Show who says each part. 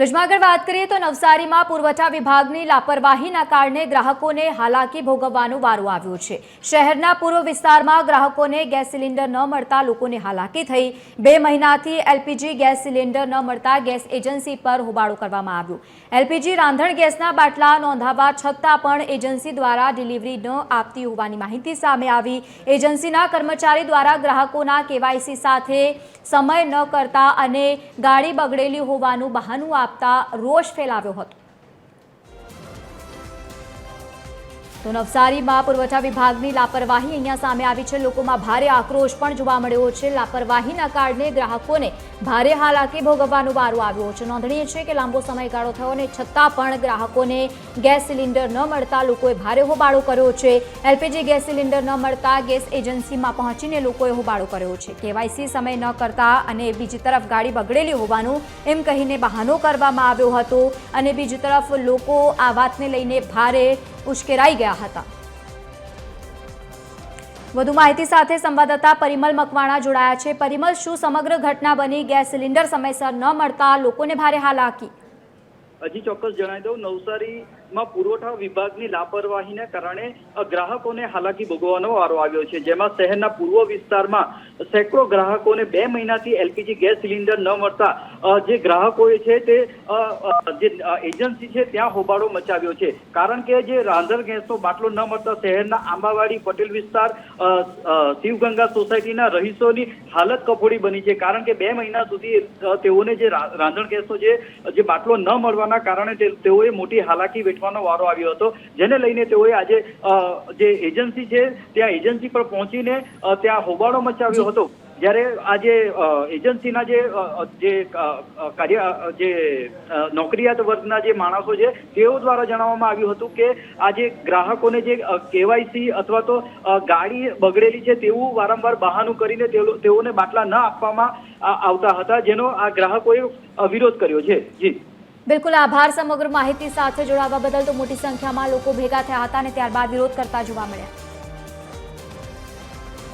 Speaker 1: બ્રિજમાં આગળ વાત કરીએ તો નવસારીમાં પુરવઠા વિભાગની લાપરવાહીના કારણે ગ્રાહકોને હાલાકી ભોગવવાનો વારો આવ્યો છે. શહેરના પૂર્વ વિસ્તારમાં ગ્રાહકોને ગેસ સિલિન્ડર ન મળતા લોકોને હાલાકી થઈ. બે મહિનાથી એલપીજી ગેસ સિલિન્ડર ન મળતા ગેસ એજન્સી પર હોબાળો કરવામાં આવ્યો. એલપીજી રાંધણ ગેસના બાટલા નોંધાવા છતાં પણ એજન્સી દ્વારા ડિલિવરી ન આપતી હોવાની માહિતી સામે આવી. એજન્સીના કર્મચારી દ્વારા ગ્રાહકોના કેવાયસી સાથે સમય ન કરતા અને ગાડી બગડેલી હોવાનું બહાનું આપતા રોષ ફેલાવ્યો હતો. તો નવસારીમાં પુરવઠા વિભાગની લાપરવાહી અહીંયા સામે આવી છે. લોકોમાં ભારે આક્રોશ પણ જોવા મળ્યો છે. લાપરવાહીના કારણે ગ્રાહકોને ભારે હાલાકી ભોગવવાનો વારો આવ્યો છે. નોંધનીય છે કે લાંબો સમયગાળો થયો અને છતાં પણ ગ્રાહકોને ગેસ સિલિન્ડર ન મળતા લોકોએ ભારે હોબાળો કર્યો છે. એલપીજી ગેસ સિલિન્ડર ન મળતા ગેસ એજન્સીમાં પહોંચીને લોકોએ હોબાળો કર્યો છે. કેવાયસી સમય ન કરતા અને બીજી તરફ ગાડી બગડેલી હોવાનું એમ કહીને બહાનો કરવામાં આવ્યો હતો અને બીજી તરફ લોકો આ વાતને લઈને ભારે ઉશ્કેરાઈ ગયા હતા. વધુ માહિતી સાથે સંવાદદાતા પરિમલ મકવાણા જોડાયા છે. પરિમલ, શું સમગ્ર ઘટના બની? ગેસ સિલિન્ડર સમયસર ન મળતા લોકોને ભારે હાલાકી?
Speaker 2: હજી ચોક્કસ જણાવી દઉં, નવસારીમાં પુરવઠા વિભાગની લાપરવાહીને કારણે ગ્રાહકોને હાલાકી ભોગવવાનો વારો આવ્યો છે. જેમાં શહેરના પૂર્વ વિસ્તારમાં સેંકડો ગ્રાહકોને બે મહિનાથી એલપીજી ગેસ સિલિન્ડર ન મળતા જે ગ્રાહકોએ છે તે જે એજન્સી છે ત્યાં હોબાળો મચાવ્યો છે. કારણ કે જે રાંધણ ગેસનો બાટલો ન મળતા શહેરના આંબાવાડી, પટેલ વિસ્તાર શિવગંગા સોસાયટીના રહીશોની હાલત કફોડી બની છે. કારણ કે બે મહિના સુધી તેઓને જે રાંધણ ગેસનો જે બાટલો ન મળવાના કારણે તેઓએ મોટી હાલાકી વેઠવાનો વારો આવ્યો હતો. જેને લઈને તેઓએ આજે જે એજન્સી છે, ત્યાં એજન્સી પર પહોંચીને ત્યાં હોબાળો મચાવ્યો હતો. જ્યારે આજે એજન્સીના જે જે કાર્ય જે નોકરિયાત વર્ગના જે માણસો છે, તેઓ દ્વારા જણાવવામાં આવ્યું હતું કે આજે ગ્રાહકોને જે કેવાયસી અથવા તો ગાડી બગડેલી છે તેવું વારંવાર બહાનું કરીને તેઓને બાટલા ન આપવામાં આવતા હતા, જેનો આ ગ્રાહકોએ વિરોધ કર્યો છે. જી.
Speaker 1: બિલકુલ આભાર સમગ્ર માહિતી સાથે જોડાવા બદલ તો મોટી સંખ્યામાં લોકો ભેગા થયા હતા અને ત્યારબાદ વિરોધ કરતા જોવા મળ્યા.